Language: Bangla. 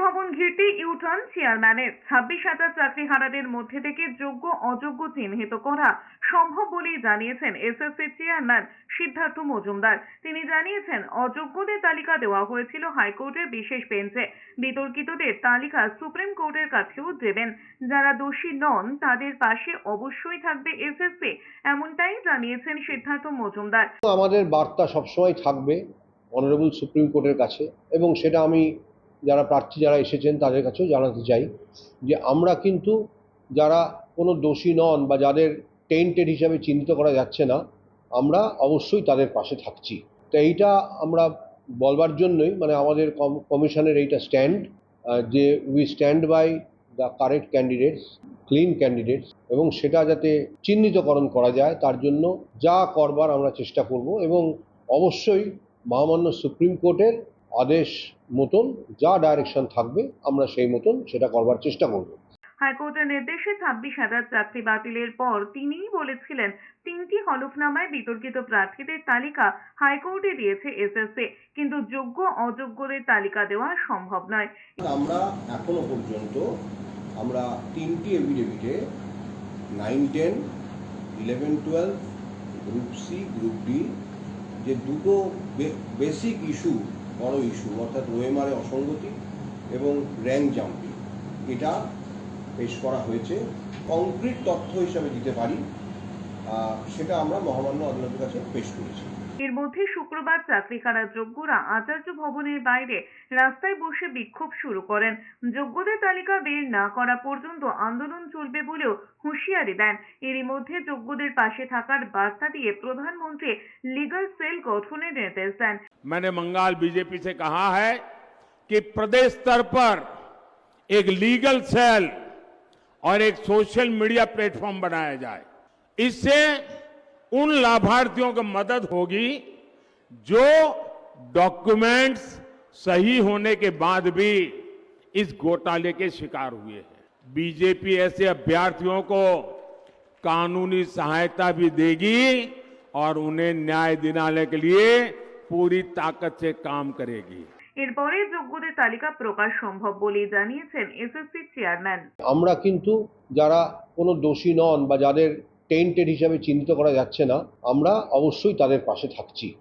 নন চেয়ারম্যানের। ছাব্বিশ হাজার চাকরিহারাদের মধ্যে থেকে যোগ্য, অযোগ্য চিহ্নিত করা সম্ভব বলেই জানিয়েছেন এসএসসি চেয়ারম্যান সিদ্ধার্থ মজুমদার। তিনি জানিয়েছেন, অযোগ্যদের তালিকা দেওয়া হয়েছিল হাইকোর্টের বিশেষ বেঞ্চে। বিতর্কিতদের তালিকা সুপ্রিম কোর্টের কাছেও দেবেন। যারা দোষী নন, তাদের পাশে অবশ্যই থাকবে এসএসসি, এমনটাই জানিয়েছেন সিদ্ধার্থ মজুমদার। আমাদের বার্তা সবসময় থাকবে অনারেবল সুপ্রিম কোর্টের কাছে এবং সেটা আমি যারা প্রার্থী যারা এসেছেন তাদের কাছেও জানাতে চাই যে আমরা কিন্তু যারা কোনো দোষী নন বা যাদের টেন্টেড হিসাবে চিহ্নিত করা যাচ্ছে না, আমরা অবশ্যই তাদের পাশে থাকছি। তো এইটা আমরা বলবার জন্যই মানে আমাদের কম- কমিশনের এইটা স্ট্যান্ড যে we stand by the correct candidates clean candidates এবং সেটা যাতে চিহ্নিতকরণ করা যায়, তার জন্য যা করবার আমরা চেষ্টা করব এবং অবশ্যই মহামান্য সুপ্রিম কোর্টের আদেশ মতন যা ডাইরেকশন থাকবে আমরা সেই মতন সেটা করবার চেষ্টা করব। হাইকোর্টের নির্দেশে ছাব্বিশ হাজার চাকরি বাতিলের পর তিনিই বলেছিলেন তিনটি হলফনামায় বিতর্কিত প্রার্থীদের তালিকা হাইকোর্টে দিয়েছে এসএসসি কিন্তু যোগ্য অযোগ্যদের তালিকা দেওয়া সম্ভব নয়। আমরা এখনও পর্যন্ত আমরা তিনটি এভিডেভিটে nine ten eleven twelve group C group D যে দুটো বেসিক ইস্যু বড় ইস্যু অর্থাৎ ওএমআর অসঙ্গতি এবং র্যাঙ্ক জাম্পিং এটা পেশ করা হয়েছে। কংক্রিট তথ্য হিসাবে দিতে পারি। সেটা আমরা মহামান্য আদালতের কাছে পেশ করেছি এর মধ্যে শুক্রবার চাকরি হারা যোগ্যরা আচার্য ভবনের বাইরে রাস্তায় বসে বিক্ষোভ শুরু করেন যোগ্যদের তালিকা বের না করা পর্যন্ত আন্দোলন চলবে বলেও হুঁশিয়ারি দেন এরই মধ্যে যোগ্যদের পাশে থাকার বার্তা দিয়ে প্রধানমন্ত্রী লিগাল সেল গঠনের নির্দেশ দেন मैंने बंगाल बीजेपी से कहा है कि प्रदेश स्तर पर एक लीगल सेल और एक सोशल मीडिया प्लेटफॉर्म बनाया जाए इससे उन लाभार्थियों को मदद होगी जो डॉक्यूमेंट्स सही होने के बाद भी इस घोटाले के शिकार हुए हैं बीजेपी ऐसे अभ्यर्थियों को कानूनी सहायता भी देगी और उन्हें न्याय दिलाने के लिए पूरी ताकत से काम करेगी এরপরে যোগ্যদের তালিকা প্রকাশ সম্ভব বলেই জানিয়েছেন এসএসসি চেয়ারম্যান আমরা কিন্তু যারা কোনো দোষী নন বা যাদের টেন্টেড হিসাবে চিহ্নিত করা যাচ্ছে না। আমরা অবশ্যই তাদের পাশে থাকছি।